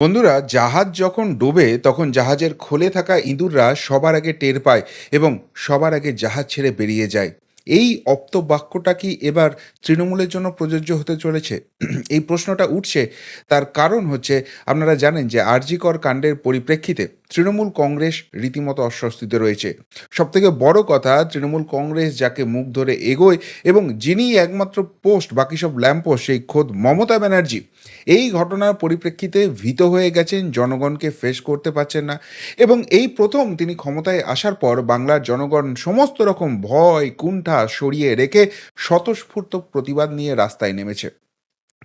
বন্ধুরা, জাহাজ যখন ডোবে, তখন জাহাজের খোলে থাকা ইঁদুররা সবার আগে টের পায় এবং সবার আগে জাহাজ ছেড়ে বেরিয়ে যায়। এই অপ্ত বাক্যটা কি এবার তৃণমূলের জন্য প্রযোজ্য হতে চলেছে? এই প্রশ্নটা উঠছে। তার কারণ হচ্ছে, আপনারা জানেন যে আরজিকর কাণ্ডের পরিপ্রেক্ষিতে তৃণমূল কংগ্রেস রীতিমতো অস্বস্তিতে রয়েছে। সবথেকে বড় কথা, তৃণমূল কংগ্রেস যাকে মুখ ধরে এগোয় এবং যিনি একমাত্র পোস্ট, বাকি সব ল্যাম্পোস্ট সেই খোদ মমতা ব্যানার্জি, এই ঘটনার পরিপ্রেক্ষিতে ভীত হয়ে গেছেন, জনগণকে ফেস করতে পারছেন না এবং এই প্রথম তিনি ক্ষমতায় আসার পর বাংলার জনগণ সমস্ত রকম ভয়, কুণ্ঠা সরিয়ে রেখে স্বতঃস্ফূর্ত প্রতিবাদ নিয়ে রাস্তায় নেমেছে।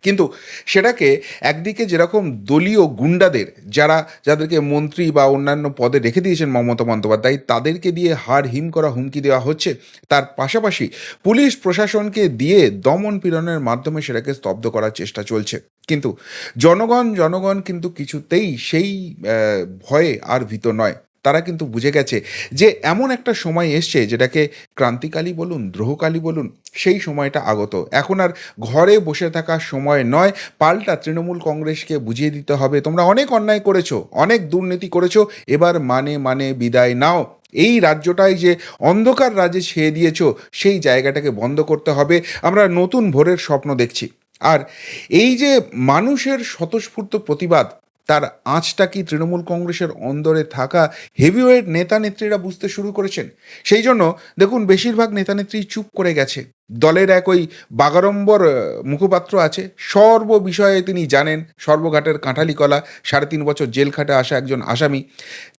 কিন্তু সেটাকে একদিকে যেরকম দলীয় গুন্ডাদের যারা যাদেরকে মন্ত্রী বা অন্যান্য পদে রেখে দিয়েছেন মমতা বন্দ্যোপাধ্যায়, তাদেরকে দিয়ে হার হিম করা হুমকি দেওয়া হচ্ছে। তার পাশাপাশি পুলিশ প্রশাসনকে দিয়ে দমন পীড়নের মাধ্যমে সেটাকে স্তব্ধ করার চেষ্টা চলছে। কিন্তু জনগণ জনগণ কিন্তু কিছুতেই সেই ভয়ে আর ভীত নয়। তারা কিন্তু বুঝে গেছে যে এমন একটা সময় এসছে যেটাকে ক্রান্তিকালী বলুন দ্রোহকালী বলুন, সেই সময়টা আগত। এখন আর ঘরে বসে থাকার সময় নয়, পাল্টা তৃণমূল কংগ্রেসকে বুঝিয়ে দিতে হবে। তোমরা অনেক অন্যায় করেছ, অনেক দুর্নীতি করেছ, এবার মানে মানে বিদায় নাও। এই রাজ্যটাই যে অন্ধকার রাজ্যে ছেয়ে দিয়েছ, সেই জায়গাটাকে বন্ধ করতে হবে। আমরা নতুন ভোরের স্বপ্ন দেখছি। আর এই যে মানুষের স্বতঃস্ফূর্ত প্রতিবাদ তার আঁচটা কি তৃণমূল কংগ্রেসের অন্দরে থাকা হেভিওয়েট নেতা নেত্রীরা বুঝতে শুরু করেছেন? সেই জন্য দেখুন, বেশিরভাগ নেতা নেত্রী চুপ করে গেছে। দলের এক ওই বাগাড়ম্বর মুখপাত্র আছে। সর্ব বিষয়ে তিনি জানেন, সর্বঘাটের কাঁঠালি কলা সাড়ে তিন বছর জেল খাটে আসা একজন আসামি।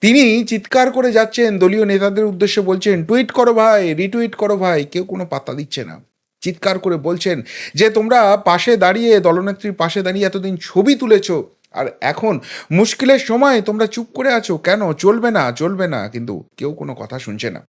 তিনি চিৎকার করে যাচ্ছেন, দলীয় নেতাদের উদ্দেশ্যে বলছেন, টুইট করো ভাই, রিটুইট করো ভাই, কেউ কোনো পাত্তা দিচ্ছে না। চিৎকার করে বলছেন যে, তোমরা পাশে দাঁড়িয়ে, দলনেত্রীর পাশে দাঁড়িয়ে এতদিন ছবি তুলেছো আর এখন মুশকিলের সময় তোমরা চুপ করে আছো। কেন? চলবে না চলবে না। কিন্তু কেউ কোনো কথা শুনছে না।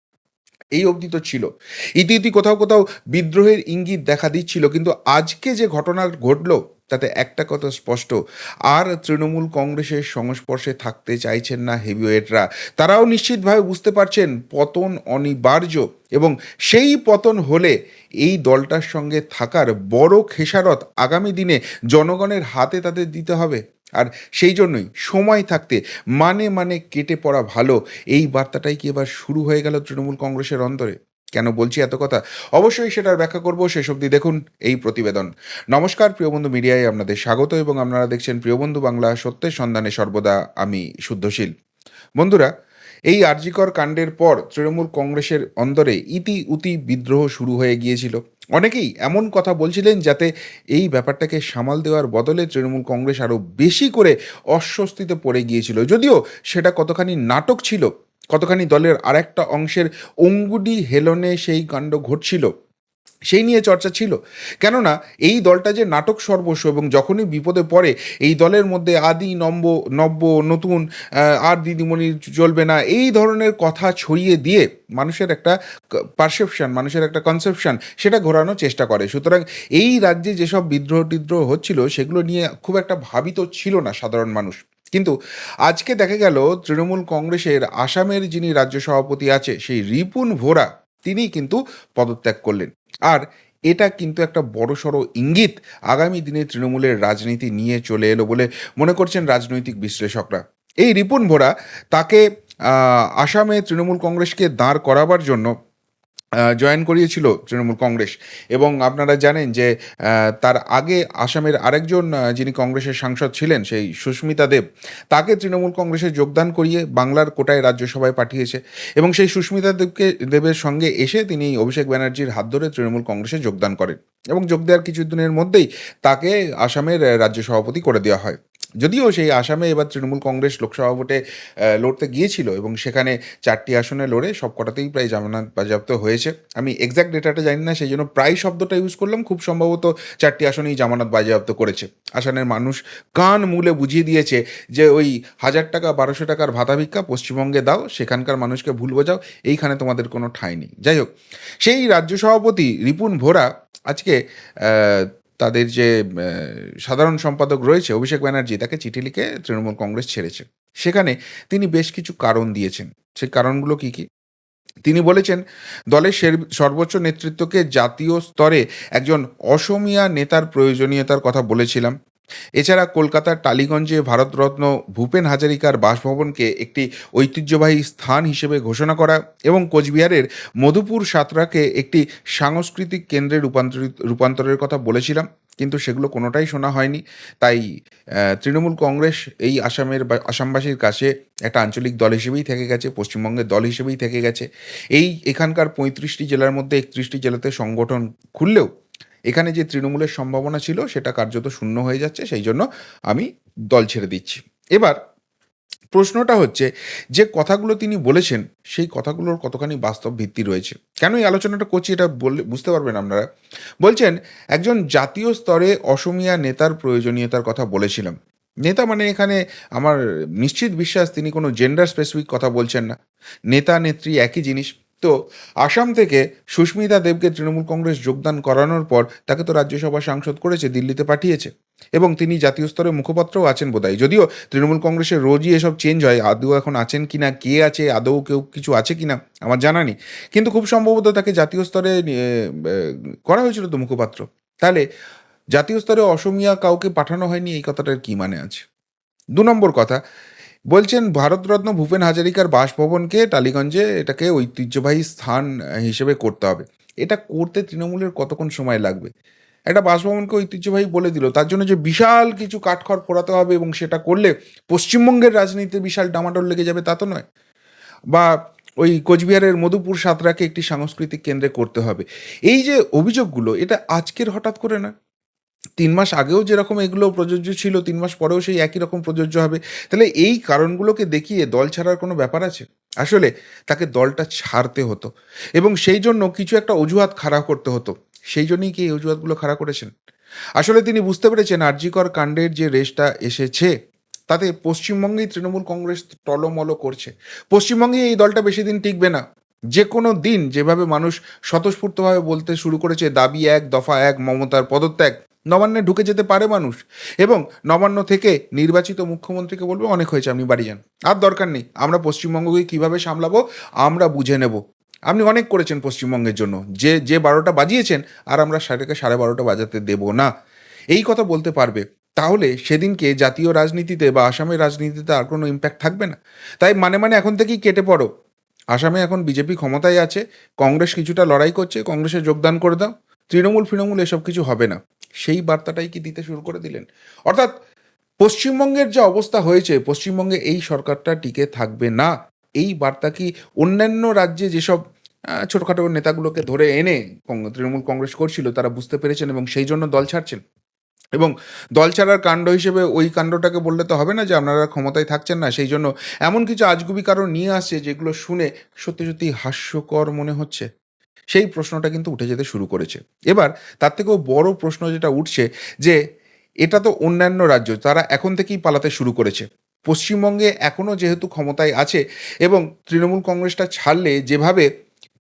এই অবধি তো ছিল। ইতি ইতি কোথাও কোথাও বিদ্রোহের ইঙ্গিত দেখা দিচ্ছিল। কিন্তু আজকে যে ঘটনা ঘটলো, তাতে একটা কথা স্পষ্ট। আর তৃণমূল কংগ্রেসের সংস্পর্শে থাকতে চাইছেন না হেভিওয়েটরা। তারাও নিশ্চিতভাবে বুঝতে পারছেন, পতন অনিবার্য এবং সেই পতন হলে এই দলটার সঙ্গে থাকার বড় খেসারত আগামী দিনে জনগণের হাতে তাদের দিতে হবে। আর সেই জন্যই সময় থাকতে মানে মানে কেটে পড়া ভালো। এই বার্তাটাই কি এবার শুরু হয়ে গেল তৃণমূল কংগ্রেসের অন্তরে কেন বলছি এত কথা? অবশ্যই সেটার ব্যাখ্যা করব, শেষ অবধি দেখুন এই প্রতিবেদন। নমস্কার, প্রিয়বন্ধু মিডিয়ায় আপনাদের স্বাগত এবং আপনারা দেখছেন প্রিয়বন্ধু বাংলা, সত্যের সন্ধানে সর্বদা আমি শুদ্ধশীল। বন্ধুরা, এই আরজিকর কাণ্ডের পর তৃণমূল কংগ্রেসের অন্দরে ইতি উতি বিদ্রোহ শুরু হয়ে গিয়েছিল। অনেকেই এমন কথা বলছিলেন যাতে এই ব্যাপারটাকে সামাল দেওয়ার বদলে তৃণমূল কংগ্রেস আরও বেশি করে অস্বস্তিতে পড়ে গিয়েছিল। যদিও সেটা কতখানি নাটক ছিল, কতখানি দলের আরেকটা অংশের অঙ্গুডি হেলনে সেই কাণ্ড ঘটছিল সেই নিয়ে চর্চা ছিল। কেননা এই দলটা যে নাটক সর্বস্ব এবং যখনই বিপদে পড়ে, এই দলের মধ্যে আদি, নম্ব, নব্য, নতুন আর দিদিমণি চলবে না, এই ধরনের কথা ছড়িয়ে দিয়ে মানুষের একটা পারসেপশন মানুষের একটা কনসেপশন সেটা ঘোরানোর চেষ্টা করে। সুতরাং এই রাজ্যে যেসব বিদ্রোহ টিদ্রোহ হচ্ছিল, সেগুলো নিয়ে খুব একটা ভাবিত ছিল না সাধারণ মানুষ। কিন্তু আজকে দেখা গেল, তৃণমূল কংগ্রেসের আসামের যিনি রাজ্য সভাপতি আছে, সেই রিপুন ভোরা তিনি কিন্তু পদত্যাগ করলেন। আর এটা কিন্তু একটা বড়সড় ইঙ্গিত আগামী দিনে তৃণমূলের রাজনীতি নিয়ে চলে এলো বলে মনে করছেন রাজনৈতিক বিশ্লেষকরা। এই রিপুন ভোরা তাকে আসামে তৃণমূল কংগ্রেসকে দাঁড় করাবার জন্য জয়েন করিয়েছিল তৃণমূল কংগ্রেস। এবং আপনারা জানেন যে তার আগে আসামের আরেকজন যিনি কংগ্রেসের সাংসদ ছিলেন সেই সুস্মিতা দেব, তাকে তৃণমূল কংগ্রেসে যোগদান করিয়ে বাংলার কোটায় রাজ্যসভায় পাঠিয়েছে। এবং সেই সুস্মিতা দেবকে, দেবের সঙ্গে এসে তিনি অভিষেক ব্যানার্জির হাত ধরে তৃণমূল কংগ্রেসে যোগদান করেন। এবং যোগ দেওয়ার কিছুদিনের মধ্যেই তাকে আসামের রাজ্য সভাপতি করে দেওয়া হয়। যদিও সেই আসামে এবার তৃণমূল কংগ্রেস লোকসভা ভোটে লড়তে গিয়েছিল এবং সেখানে চারটি আসনে লড়ে সব কটাতেই প্রায় জামানত বাজেয়াপ্ত হয়েছে। আমি এক্সাক্ট ডেটাটা জানি না, সেই জন্য প্রায় শব্দটা ইউজ করলাম, খুব সম্ভবত চারটি আসনেই জামানত বাজেয়াপ্ত করেছে। আসামের মানুষ কান মূলে বুঝিয়ে দিয়েছে যে ওই হাজার টাকা, বারোশো টাকার ভাতা ভিক্ষা পশ্চিমবঙ্গে দাও, সেখানকার মানুষকে ভুল বোঝাও, এইখানে তোমাদের কোনো ঠাঁই নেই। যাই হোক, সেই রাজ্য সভাপতি রিপুন ভোরা আজকে তাদের যে সাধারণ সম্পাদক রয়েছে অভিষেক ব্যানার্জি, তাকে চিঠি লিখে তৃণমূল কংগ্রেস ছেড়েছে। সেখানে তিনি বেশ কিছু কারণ দিয়েছেন। সেই কারণগুলো কি কি? তিনি বলেছেন, দলের সের- সর্বোচ্চ নেতৃত্বকে জাতীয় স্তরে একজন অসমীয়া নেতার প্রয়োজনীয়তার কথা বলেছিলাম। এছাড়া কলকাতার টালিগঞ্জে ভারতরত্ন ভূপেন হাজারিকার বাসভবনকে একটি ঐতিহ্যবাহী স্থান হিসেবে ঘোষণা করা এবং কোচবিহারের মধুপুর সাঁতরাকে একটি সাংস্কৃতিক কেন্দ্রে রূপান্তরিত, রূপান্তরের কথা বলেছিলাম, কিন্তু সেগুলো কোনোটাই শোনা হয়নি। তাই তৃণমূল কংগ্রেস এই আসামের আসামবাসীর কাছে একটা আঞ্চলিক দল হিসেবেই থেকে গেছে, পশ্চিমবঙ্গের দল হিসেবেই থেকে গেছে। এই এখানকার পঁয়ত্রিশটি জেলার মধ্যে একত্রিশটি জেলাতে সংগঠন খুললেও এখানে যে তৃণমূলের সম্ভাবনা ছিল, সেটা কার্যত শূন্য হয়ে যাচ্ছে, সেই জন্য আমি দল ছেড়ে দিচ্ছি। এবার প্রশ্নটা হচ্ছে, যে কথাগুলো তিনি বলেছেন, সেই কথাগুলোর কতখানি বাস্তব ভিত্তি রয়েছে? কেন এই আলোচনাটা করছি এটা বললে বুঝতে পারবেন আপনারা? বলছেন, একজন জাতীয় স্তরে অসমিয়া নেতার প্রয়োজনীয়তার কথা বলেছিলাম। নেতা মানে এখানে আমার নিশ্চিত বিশ্বাস তিনি কোনো জেন্ডার স্পেসিফিক কথা বলছেন না। নেতা, নেত্রী একই জিনিস। তো আসাম থেকে সুস্মিতা দেবকে তৃণমূল কংগ্রেস যোগদান করানোর পর তাকে তো রাজ্যসভা সাংসদ করেছে, দিল্লিতে পাঠিয়েছে। এবং তিনি জাতীয় স্তরে মুখপাত্রও আছেন বোধহয়। যদিও তৃণমূল কংগ্রেসের রোজই এসব চেঞ্জ হয়, আদৌ এখন আছেন কিনা, কে আছে, আদৌ কেউ কিছু আছে কিনা, আমার জানা নেই। কিন্তু খুব সম্ভবত তাকে জাতীয় স্তরে করা হয়েছিল তো মুখপাত্র। তাহলে জাতীয় স্তরে অসমিয়া কাউকে পাঠানো হয়নি, এই কথাটার কি মানে আছে? দু নম্বর কথা বলছেন, ভারতরত্ন ভূপেন হাজারিকার বাসভবনকে টালিগঞ্জে এটাকে ঐতিহ্যবাহী স্থান হিসেবে করতে হবে। এটা করতে তৃণমূলের কতক্ষণ সময় লাগবে? একটা বাসভবনকে ঐতিহ্যবাহী বলে দিল, তার জন্য যে বিশাল কিছু কাঠখড় পোড়াতে হবে এবং সেটা করলে পশ্চিমবঙ্গের রাজনীতিতে বিশাল ডামাডোল লেগে যাবে, তা তো নয়। বা ওই কোচবিহারের মধুপুর সাঁতরাকে একটি সাংস্কৃতিক কেন্দ্রে করতে হবে। এই যে অভিযোগগুলো, এটা আজকের হঠাৎ করে না? তিন মাস আগেও যেরকম এগুলো প্রযোজ্য ছিল, তিন মাস পরেও সেই একই রকম প্রযোজ্য হবে। তাহলে এই কারণগুলোকে দেখিয়ে দল ছাড়ার কোনো ব্যাপার আছে? আসলে তাকে দলটা ছাড়তে হতো এবং সেই জন্য কিছু একটা অজুহাত খাড়া করতে হতো। সেই জন্যই কি এই অজুহাতগুলো খাড়া করেছেন? আসলে তিনি বুঝতে পেরেছেন আরজিকর কাণ্ডের যে রেসটা এসেছে, তাতে পশ্চিমবঙ্গেই তৃণমূল কংগ্রেস টলমল করছে। পশ্চিমবঙ্গে এই দলটা বেশি দিন টিকবে না। যে কোনো দিন যেভাবে মানুষ স্বতঃস্ফূর্তভাবে বলতে শুরু করেছে, দাবি এক, দফা এক, মমতার পদত্যাগ নবান্নে ঢুকে যেতে পারে মানুষ। এবং নবান্ন থেকে নির্বাচিত মুখ্যমন্ত্রীকে বলবে, অনেক হয়েছে, আপনি বাড়ি যান। আর দরকার নেই, আমরা পশ্চিমবঙ্গকে কীভাবে সামলাবো, আমরা বুঝে নেব। আপনি অনেক করেছেন পশ্চিমবঙ্গের জন্য। যে যে বারোটা বাজিয়েছেন, আর আমরা সাড়ে সাড়ে বারোটা বাজাতে দেব না। এই কথা বলতে পারবে। তাহলে সেদিনকে জাতীয় রাজনীতিতে বা আসামের রাজনীতিতে আর কোনো ইম্প্যাক্ট থাকবে না? তাই মানে মানে এখন থেকেই কেটে পড়ো। আসামে এখন বিজেপি ক্ষমতায় আছে, কংগ্রেস কিছুটা লড়াই করছে, কংগ্রেসে যোগদান করে দাও। তৃণমূল ফৃণমূল এসব কিছু হবে না। সেই বার্তাটাই কি দিতে শুরু করে দিলেন? অর্থাৎ পশ্চিমবঙ্গের যা অবস্থা হয়েছে, পশ্চিমবঙ্গে এই সরকারটা টিকে থাকবে না। এই বার্তা কি অন্যান্য রাজ্যে যেসব ছোটখাটো নেতাগুলোকে ধরে এনে তৃণমূল কংগ্রেস করছিল, তারা বুঝতে পেরেছেন এবং সেই জন্য দল ছাড়ছেন। এবং দল ছাড়ার কাণ্ড হিসেবে ওই কাণ্ডটাকে বললে তো হবে না যে আপনারা ক্ষমতায় থাকছেন না। সেই জন্য এমন কিছু আজগুবি কারণ নিয়ে আসছে যেগুলো শুনে সত্যি সত্যি হাস্যকর মনে হচ্ছে। সেই প্রশ্নটা কিন্তু উঠে যেতে শুরু করেছে। এবার তার থেকেও বড় প্রশ্ন যেটা উঠছে যে, এটা তো অন্যান্য রাজ্য, তারা এখন থেকেই পালাতে শুরু করেছে। পশ্চিমবঙ্গে এখনও যেহেতু ক্ষমতায় আছে এবং তৃণমূল কংগ্রেসটা ছাড়লে যেভাবে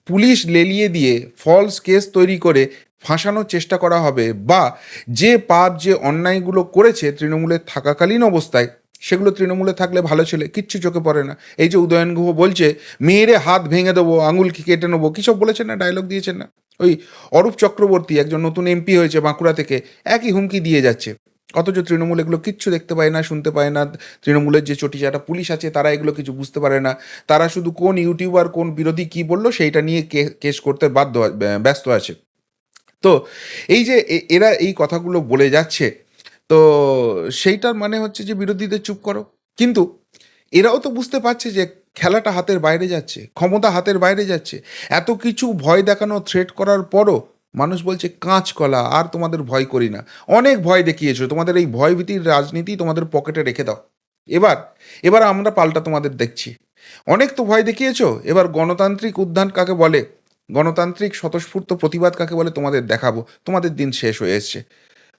পুলিশ লেলিয়ে দিয়ে ফলস কেস তৈরি করে ফাঁসানোর চেষ্টা করা হবে বা যে পাপ যে অন্যায়গুলো করেছে তৃণমূলের থাকাকালীন অবস্থায় সেগুলো তৃণমূলে থাকলে ভালো ছেলে, কিচ্ছু চোখে পড়ে না। এই যে উদয়ন গুহ বলছে মেয়েরে হাত ভেঙে দেবো, আঙুল কি কেটে নেব, কী সব বলেছেন না ডায়লগ দিয়েছেন না? ওই অরূপ চক্রবর্তী একজন নতুন এমপি হয়েছে বাঁকুড়া থেকে, একই হুমকি দিয়ে যাচ্ছে। অথচ তৃণমূল এগুলো কিচ্ছু দেখতে পায় না, শুনতে পায় না। তৃণমূলের যে চটিচাটা পুলিশ আছে, তারা এগুলো কিছু বুঝতে পারে না। তারা শুধু কোন ইউটিউবার, কোন বিরোধী কি বলল, সেইটা নিয়ে কেস করতে বাধ্য, ব্যস্ত আছে। তো এই যে এরা এই কথাগুলো বলে যাচ্ছে তো সেইটার মানে হচ্ছে যে বিরোধীদের চুপ করো। কিন্তু এরাও তো বুঝতে পারছে যে খেলাটা হাতের বাইরে যাচ্ছে, ক্ষমতা হাতের বাইরে যাচ্ছে। এত কিছু ভয় দেখানো থ্রেট করার পরও মানুষ বলছে, কাঁচ কলা, আর তোমাদের ভয় করি না। অনেক ভয় দেখিয়েছো, তোমাদের এই ভয় ভীতির রাজনীতি তোমাদের পকেটে রেখে দাও। এবার এবার আমরা পাল্টা তোমাদের দেখছি। অনেক তো ভয় দেখিয়েছো, এবার গণতান্ত্রিক উদ্যান কাকে বলে? গণতান্ত্রিক স্বতঃস্ফূর্ত প্রতিবাদ কাকে বলে? তোমাদের দেখাবো, তোমাদের দিন শেষ হয়ে এসছে।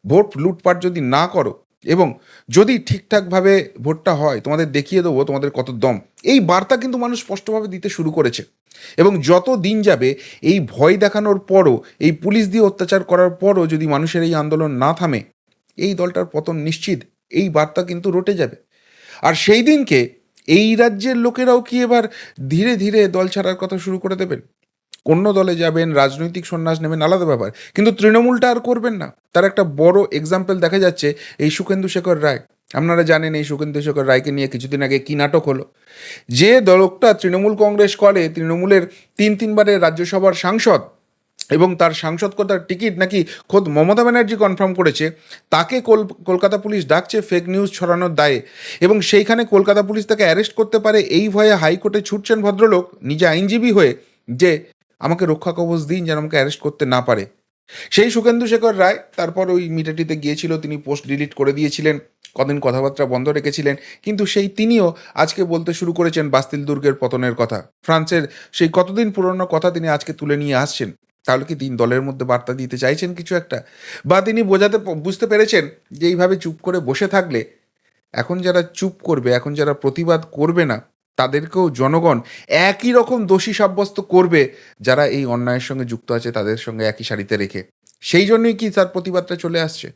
ভোট লুটপাট যদি না করো এবং যদি ঠিকঠাকভাবে ভোটটা হয়, তোমাদের দেখিয়ে দেবো তোমাদের কত দম। এই বার্তা কিন্তু মানুষ স্পষ্টভাবে দিতে শুরু করেছে। এবং যত দিন যাবে, এই ভয় দেখানোর পরও, এই পুলিশ দিয়ে অত্যাচার করার পরও যদি মানুষের এই আন্দোলন না থামে, এই দলটার পতন নিশ্চিত, এই বার্তা কিন্তু রটে যাবে। আর সেই দিনকে এই রাজ্যের লোকেরাও কি এবার ধীরে ধীরে দল ছাড়ার কথা শুরু করে দেবেন? অন্য দলে যাবেন, রাজনৈতিক সন্ন্যাস নেবেন, আলাদা ব্যাপার। কিন্তু তৃণমূলটা আর করবেন না। তার একটা বড় এক্সাম্পল দেখা যাচ্ছে এই সুখেন্দু শেখর রায়। আপনারা জানেন এই সুখেন্দু শেখর রায়কে নিয়ে কিছুদিন আগে কী নাটক হলো? যে দলকটা তৃণমূল কংগ্রেস করে, তৃণমূলের তিন তিনবারের রাজ্যসভার সাংসদ এবং তার সাংসদ সাংসদকতার টিকিট নাকি খোদ মমতা ব্যানার্জি কনফার্ম করেছে, তাকে কল- কলকাতা পুলিশ ডাকছে ফেক নিউজ ছড়ানোর দায়ে। এবং সেইখানে কলকাতা পুলিশ তাকে অ্যারেস্ট করতে পারে, এই ভয়ে হাইকোর্টে ছুটছেন ভদ্রলোক, নিজে আইনজীবী হয়ে, যে আমাকে রক্ষা কবচ দিন যেন আমাকে অ্যারেস্ট করতে না পারে। সেই সুখেন্দু শেখর রায় তারপর ওই মিটাটিতে গিয়েছিল, তিনি পোস্ট ডিলিট করে দিয়েছিলেন, কদিন কথাবার্তা বন্ধ রেখেছিলেন, কিন্তু সেই তিনিও আজকে বলতে শুরু করেছেন বাস্তিল দুর্গের পতনের কথা। ফ্রান্সের সেই কতদিন পুরনো কথা তিনি আজকে তুলে নিয়ে আসছেন, তাহলে কি তিন দলের মধ্যে বার্তা দিতে চাইছেন কিছু একটা? বা তিনি বোঝাতে বুঝতে পেরেছেন যে এইভাবে চুপ করে বসে থাকলে, এখন যারা চুপ করবে, এখন যারা প্রতিবাদ করবে না তাদেরকেও জনগণ একই রকম দোষী সাব্যস্ত করবে যারা এই অন্যায়ের সঙ্গে যুক্ত আছে, তাদের সঙ্গে একই সারিতে রেখে। সেই জন্যই কি তার প্রতিবাদটা চলে আসছে?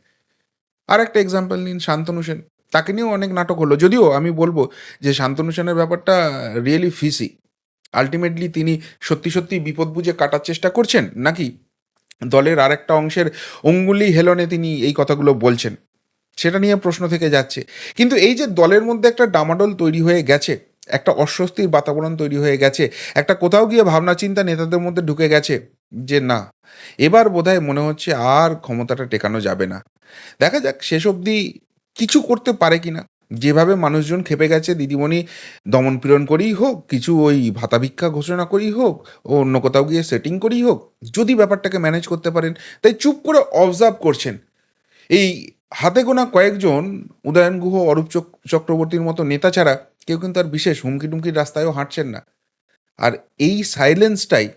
আর একটা এক্সাম্পল নিন, শান্তনু সেন। তাকে নিয়েও অনেক নাটক হলো। যদিও আমি বলব যে শান্তনু সেনের ব্যাপারটা রিয়েলি ফিসি আলটিমেটলি তিনি সত্যি সত্যি বিপদ বুঝে কাটার চেষ্টা করছেন নাকি দলের আর একটা অংশের অঙ্গুলি হেলনে তিনি এই কথাগুলো বলছেন। সেটা নিয়ে প্রশ্ন থেকে যাচ্ছে। কিন্তু এই যে দলের মধ্যে একটা ডামাডোল তৈরি হয়ে গেছে একটা অস্বস্তির বাতাবরণ তৈরি হয়ে গেছে। একটা কোথাও গিয়ে ভাবনা চিন্তা নেতাদের মধ্যে ঢুকে গেছে যে, না, এবার বোধহয় মনে হচ্ছে আর ক্ষমতাটা টেকানো যাবে না। দেখা যাক শেষ অবধি কিছু করতে পারে কিনা। যেভাবে মানুষজন খেপে গেছে, দিদিমণি দমন পীড়ন করেই হোক, কিছু ওই ভাতা ভিক্ষা ঘোষণা করেই হোক, ও অন্য কোথাও গিয়ে সেটিং করেই হোক, যদি ব্যাপারটাকে ম্যানেজ করতে পারেন, তাই চুপ করে অবজার্ভ করছেন। এই হাতে গোনা কয়েকজন উদয়ন গুহ, অরূপ চক- চক্রবর্তীর মতো নেতা ছাড়া কেউ কিন্তু আর বিশেষ হুমকি টুমকির রাস্তায়ও হাঁটছেন না। আর এই সাইলেন্সটাই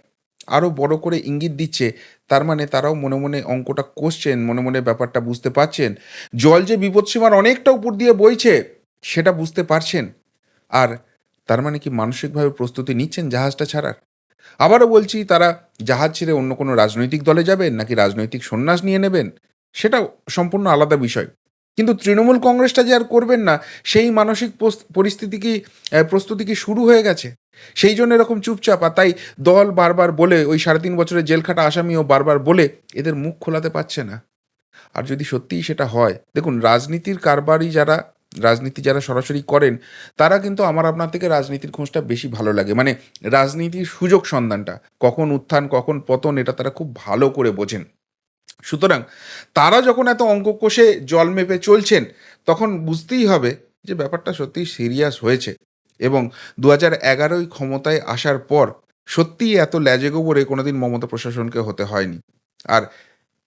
আরও বড় করে ইঙ্গিত দিচ্ছে, তার মানে তারাও মনে মনে অঙ্কটা কষছেন, মনে মনে ব্যাপারটা বুঝতে পারছেন। জল যে বিপদসীমার অনেকটা উপর দিয়ে বইছে, সেটা বুঝতে পারছেন। আর তার মানে কি মানসিকভাবে প্রস্তুতি নিচ্ছেন জাহাজটা ছাড়ার? আবারও বলছি, তারা জাহাজ ছেড়ে অন্য কোনো রাজনৈতিক দলে যাবেন, নাকি রাজনৈতিক সন্ন্যাস নিয়ে নেবেন? সেটা সম্পূর্ণ আলাদা বিষয়। কিন্তু তৃণমূল কংগ্রেসটা যে আর করবেন না, সেই মানসিক পরিস্থিতি কি প্রস্তুতি কি শুরু হয়ে গেছে? সেই জন্য এরকম চুপচাপ, আর তাই দল বারবার বলে, ওই সাড়ে তিন বছরের জেল খাটা আসামিও বারবার বলে, এদের মুখ খোলাতে পারছে না। আর যদি সত্যিই সেটা হয়, দেখুন, রাজনীতির কারবারই যারা, রাজনীতি যারা সরাসরি করেন, তারা কিন্তু আমার আপনার থেকে রাজনীতির খোঁজটা বেশি ভালো লাগে। মানে রাজনীতির সুযোগ সন্ধানটা, কখন উত্থান, কখন পতন, এটা তারা খুব ভালো করে বোঝেন। সুতরাং তারা যখন এত অঙ্ক কষে জল মেপে চলছেন, তখন বুঝতেই হবে যে ব্যাপারটা সত্যিই সিরিয়াস হয়েছে এবং দু হাজার এগারোই ক্ষমতায় আসার পর সত্যিই এত ল্যাজে গোবরে কোনোদিন মমতা প্রশাসনকে হতে হয়নি। আর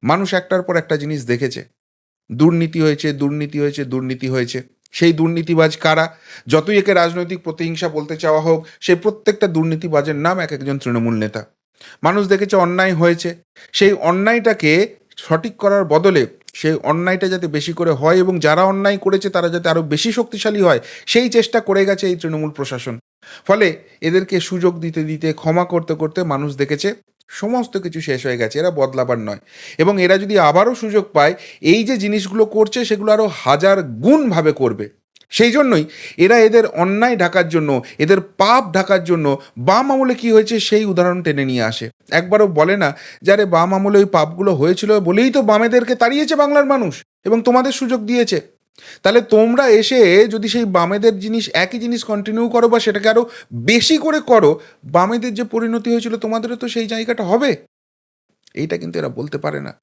মানুষ একটার পর একটা জিনিস দেখেছে। দুর্নীতি হয়েছে দুর্নীতি হয়েছে দুর্নীতি হয়েছে। সেই দুর্নীতিবাজ কারা? যতই একে রাজনৈতিক প্রতিহিংসা বলতে চাওয়া হোক, সেই প্রত্যেকটা দুর্নীতিবাজের নাম এক একজন তৃণমূল নেতা। মানুষ দেখেছে অন্যায় হয়েছে। সেই অন্যায়টাকে সঠিক করার বদলে সেই অন্যায়টা যাতে বেশি করে হয় এবং যারা অন্যায় করেছে তারা যাতে আরও বেশি শক্তিশালী হয়, সেই চেষ্টা করে গেছে এই তৃণমূল প্রশাসন। ফলে এদেরকে সুযোগ দিতে দিতে, ক্ষমা করতে করতে মানুষ দেখেছে সমস্ত কিছু শেষ হয়ে গেছে, এরা বদলাবার নয়। এবং এরা যদি আবারও সুযোগ পায়, এই যে জিনিসগুলো করছে সেগুলো আরও হাজার গুণভাবে করবে। সেই জন্যই এরা এদের অন্যায় ঢাকার জন্য, এদের পাপ ঢাকার জন্য বাম আমলে কি হয়েছে সেই উদাহরণ টেনে নিয়ে আসে। একবারও বলে না যারে বাম আমলে ওই পাপগুলো হয়েছিল বলেই তো বামেদেরকে তাড়িয়েছে বাংলার মানুষ এবং তোমাদের সুযোগ দিয়েছে। তাহলে তোমরা এসে যদি সেই বামেদের জিনিস একই জিনিস কন্টিনিউ করো বা সেটাকে আরও বেশি করে করো, বামেদের যে পরিণতি হয়েছিল তোমাদেরও তো সেই জায়গাটা হবে? এইটা কিন্তু এরা বলতে পারে না।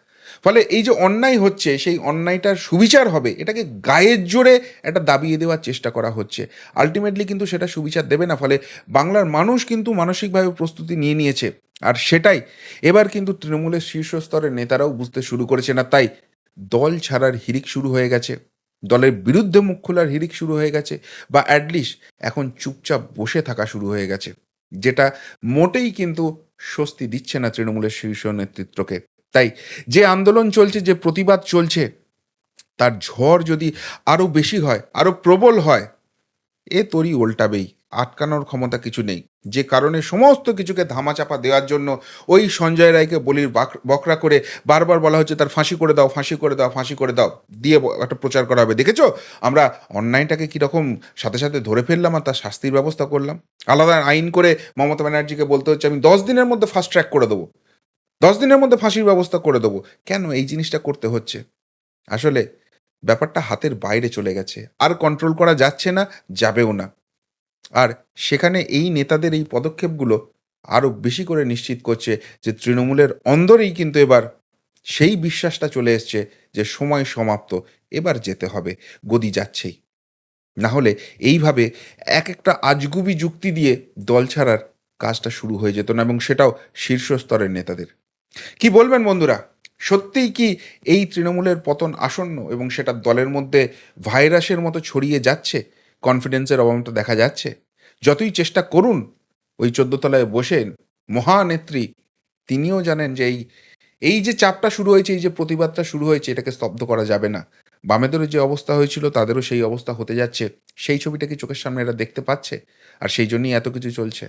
ফলে এই যে অন্যায় হচ্ছে, সেই অন্যায়টার সুবিচার হবে, এটাকে গায়ের জোরে একটা দাবিয়ে দেওয়ার চেষ্টা করা হচ্ছে। আলটিমেটলি কিন্তু সেটা সুবিচার দেবে না, ফলে বাংলার মানুষ কিন্তু মানসিকভাবে প্রস্তুতি নিয়ে নিয়েছে। আর সেটাই এবার কিন্তু তৃণমূলের শীর্ষস্তরের নেতারাও বুঝতে শুরু করেছে না তাই দল ছাড়ার হিরিক শুরু হয়ে গেছে। দলের বিরুদ্ধে মুখ খোলার হিরিক শুরু হয়ে গেছে, বা অ্যাটলিস্ট এখন চুপচাপ বসে থাকা শুরু হয়ে গেছে, যেটা মোটেই কিন্তু স্বস্তি দিচ্ছে না তৃণমূলের শীর্ষ নেতৃত্বকে। তাই যে আন্দোলন চলছে, যে প্রতিবাদ চলছে, তার ঝড় যদি আরও বেশি হয় আরও প্রবল হয়, এ তরি উল্টাবেই, আটকানোর ক্ষমতা কিছু নেই। যে কারণে সমস্ত কিছুকে ধামাচাপা দেওয়ার জন্য ওই সঞ্জয় রায়কে বলির বাক- বকরা করে বারবার বলা হচ্ছে, তার ফাঁসি করে দাও, ফাঁসি করে দাও, ফাঁসি করে দাও। দিয়ে একটা প্রচার করা হবে। দেখেছ? আমরা অন্যায়টাকে কীরকম সাথে সাথে ধরে ফেললাম আর তার শাস্তির ব্যবস্থা করলাম। আলাদা আইন করে মমতা ব্যানার্জিকে বলতে হচ্ছে, আমি দশ দিনের মধ্যে ফাস্ট ট্র্যাক করে দেবো। দশ দিনের মধ্যে ফাঁসির ব্যবস্থা করে দেবো। কেন এই জিনিসটা করতে হচ্ছে? আসলে ব্যাপারটা হাতের বাইরে চলে গেছে। আর কন্ট্রোল করা যাচ্ছে না, যাবেও না। আর সেখানে এই নেতাদের এই পদক্ষেপগুলো আরও বেশি করে নিশ্চিত করছে যে তৃণমূলের অন্দরেই কিন্তু এবার সেই বিশ্বাসটা চলে এসছে যে সময় সমাপ্ত, এবার যেতে হবে, গদি যাচ্ছেই। না হলে এইভাবে এক একটা আজগুবি যুক্তি দিয়ে দল ছাড়ার কাজটা শুরু হয়ে যেত না এবং সেটাও শীর্ষস্তরের নেতাদের। কি বলবেন বন্ধুরা? সত্যিই কি এই তৃণমূলের পতন আসন্ন এবং সেটা দলের মধ্যে ভাইরাসের মতো ছড়িয়ে যাচ্ছে? কনফিডেন্সের অভাবটা দেখা যাচ্ছে। যতই চেষ্টা করুন, ওই চোদ্দ তলায় বসে মহানেত্রী, তিনিও জানেন যে এই এই যে চাপটা শুরু হয়েছে, এই যে প্রতিবাদটা শুরু হয়েছে, এটাকে স্তব্ধ করা যাবে না। বামেদেরও যে অবস্থা হয়েছিল, তাদেরও সেই অবস্থা হতে যাচ্ছে। সেই ছবিটা কি চোখের সামনে এরা দেখতে পাচ্ছে? আর সেই জন্যই এত কিছু চলছে।